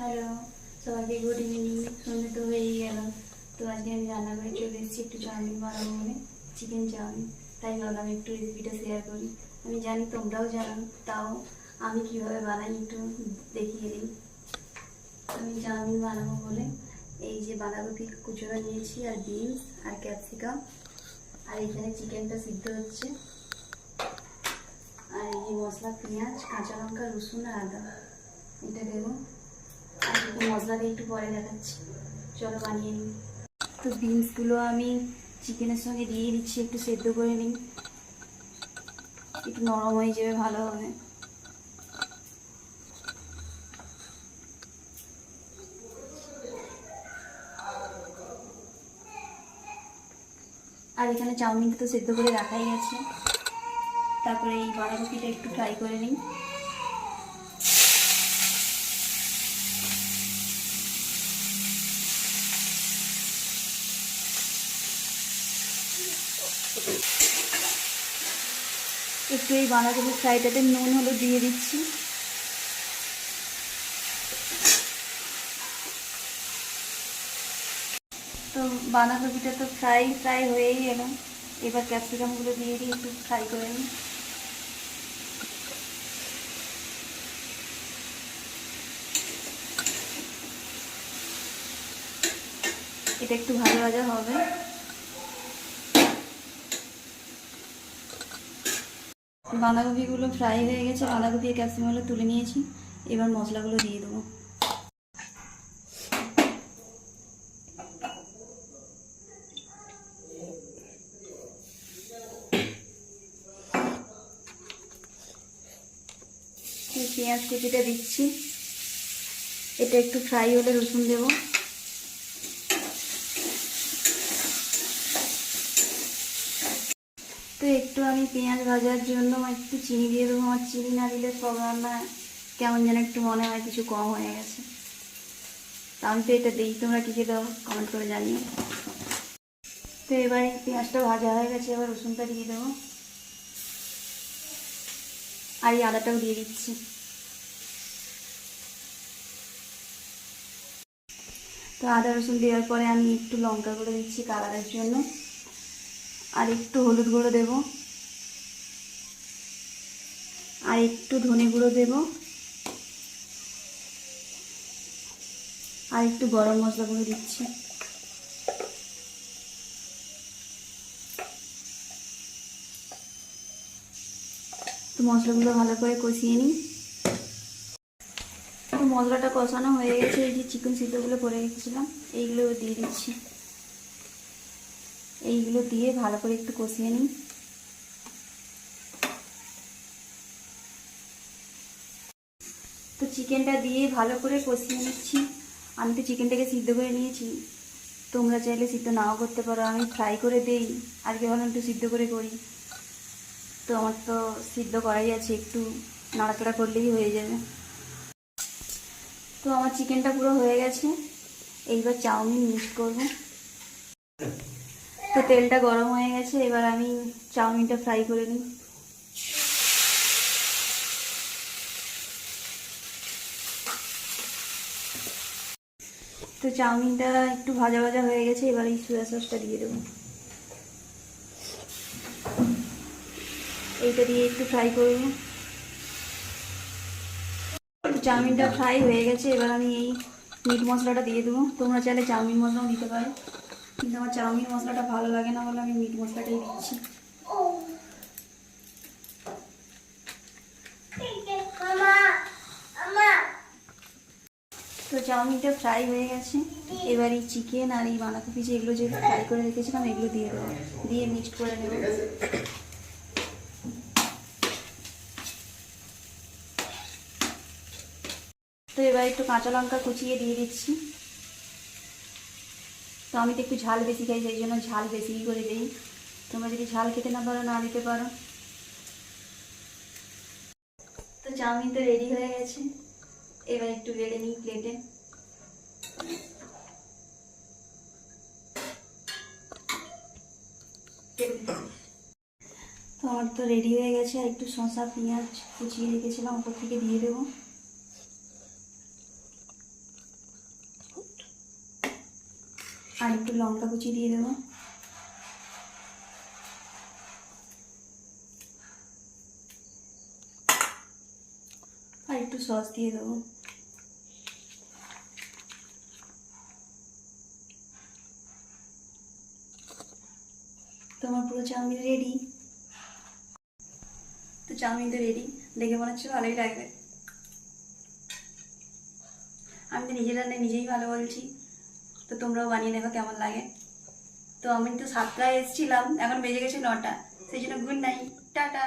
Hello, সবাইকে good evening সন্ধ্যে তো হয়েই গেল। তো আজকে আমি রান্না করে চলে এসেছি একটু চাউমিন বানাবো বলে চিকেন চাউমিন। তাই ভাবলাম একটু রেসিপিটা শেয়ার করি। আমি জানি তোমরাও জানো, তাও আমি কীভাবে বানাই একটু দেখিয়ে দিই। আমি চাউমিন বানাবো বলে, এই যে বাঁধাকপি কুচোরা নিয়েছি, আর বিনস আর ক্যাপসিকাম আর এখানে চিকেনটা সিদ্ধ হচ্ছে। আর এই মশলা, পেঁয়াজ, কাঁচা লঙ্কা, রসুন, আর আদা। এটা দেবো। আর মশলা দিয়ে একটু পরে দেখাচ্ছি। চলো বানিয়ে নিই। তো বিনসগুলো আমি চিকেনের সঙ্গে দিয়ে দিচ্ছি, একটু সেদ্ধ করে নিই। একটু নরম হয়ে যাবে, ভালো হবে। আর এখানে চাউমিনটা তো সেদ্ধ করে রাখাই আছে। তারপরে এই বাঁধাকপিটা একটু ফ্রাই করে নিই। একটু এই বাঁধাকপি ফ্রাইটাতে নুন, হলুদ দিয়ে দিচ্ছি। তো বাঁধাকপিটা তো ফ্রাই ফ্রাই হয়েই গেল এবার ক্যাপসিকামগুলো দিয়ে দিই একটু ফ্রাই করে নিই। এটা একটু ভাজা ভাজা হবে। বাঁধাকপিগুলো ফ্রাই হয়ে গেছে। বাঁধাকপি ক্যাপসিকামগুলো তুলে নিয়েছি। এবার মশলাগুলো দিয়ে দেবো। পেঁয়াজ কুচিটা দিচ্ছি। এটা একটু ফ্রাই হলে রসুন দেবো। তো একটু আমি পেঁয়াজ ভাজার জন্য একটু চিনি দিয়ে দেবো। আমার চিনি না দিলে সব রান্না কেমন যেন একটু মনে হয় কিছু কম হয়ে গেছে। তা আমি তো এটা দিই তোমরা কী কী দাও কমেন্ট করে জানিও। তো এবার পেঁয়াজটা ভাজা হয়ে গেছে, এবার রসুনটা দিয়ে দেবো। আর এই আদাটাও দিয়ে দিচ্ছি। তো আদা রসুন দেওয়ার পরে আমি একটু লঙ্কা গুঁড়ো দিচ্ছি কালারের জন্য। আর একটু হলুদ গুঁড়ো দেব। আর একটু ধনে গুঁড়ো দেব। আর একটু গরম মশলা গুঁড়ো দিচ্ছি। তো মশলাগুলো ভালো করে কষিয়ে নিই। তো মশলাটা কষানো হয়ে গেছে, এই যে চিকেন সিদ্ধগুলো করে রেখেছিলাম, এইগুলো দিয়ে দিচ্ছি। এইগুলো দিয়ে ভালো করে একটু কষিয়ে নিই। তো চিকেনটা দিয়ে ভালো করে কষিয়ে নিচ্ছি। আমি তো চিকেনটাকে সিদ্ধ করে নিয়েছি। তোমরা চাইলে সিদ্ধ নাও করতে পারো। আমি ফ্রাই করে দেই। আজকে ভাবলাম একটু সিদ্ধ করে করি। তো আমার তো সিদ্ধ করাই আছে। একটু নাড়াচাড়া করলেই হয়ে যাবে। তো আমার চিকেনটা পুরো হয়ে গেছে। এইবার চাউমিন মিক্স করব। তো তেলটা গরম হয়ে গেছে, এবার আমি চাউমিনটা ফ্রাই করে নিই। তো চাউমিনটা একটু ভাজা ভাজা হয়ে গেছে, এবার এই সোয়া সসটা দিয়ে দেবো। এইটা দিয়ে একটু ফ্রাই করব চাউমিনটা ফ্রাই হয়ে গেছে, এবার আমি এই মিট মশলাটা দিয়ে দেবো। তোমরা চাইলে চাউমিন মশলাও দিতে পারো। কিন্তু আমার চাউমিন মশলাটা ভালো লাগে না বলে আমি মিট মশলাটাই দিচ্ছি। তো চাউমিনটা ফ্রাই হয়ে গেছে। এবার এই চিকেন আর এই বাঁধাকপি যে এগুলো যে ফ্রাই করে রেখেছিলাম, এগুলো দিয়ে দেবো। দিয়ে মিক্সড করে নেব। তো এবার একটু কাঁচা লঙ্কা কুচিয়ে দিয়ে দিচ্ছি। তো আমি তো একটু ঝাল বেশি খাই, সেই জন্য ঝাল বেশি করে দিই। তোমরা যদি ঝাল খেতে না পারো, না দিতে পারো। তো চাউমিন তো রেডি হয়ে গেছে। এবার একটু বেড়ে নিই প্লেটে তো আমার তো রেডি হয়ে গেছে, আর একটু শসা, পেঁয়াজ কুচিয়ে রেখেছিলাম, ওপর থেকে দিয়ে দেবো। আর একটু লঙ্কা কুচি দিয়ে দেবো। আর একটু সস দিয়ে দেবো। তোমার পুরো চাউমিন রেডি তো চাউমিন তো রেডি দেখে মনে হচ্ছে ভালোই লাগবে। আমি তো নিজের রান্নায় নিজেই ভালো বলছি। তো তোমরাও বানিয়ে দেখো কেমন লাগে। তো আমি তো সাতটায় এসেছিলাম, এখন বেজে গেছে নটা, সেই জন্য গুড নাইট, টাটা।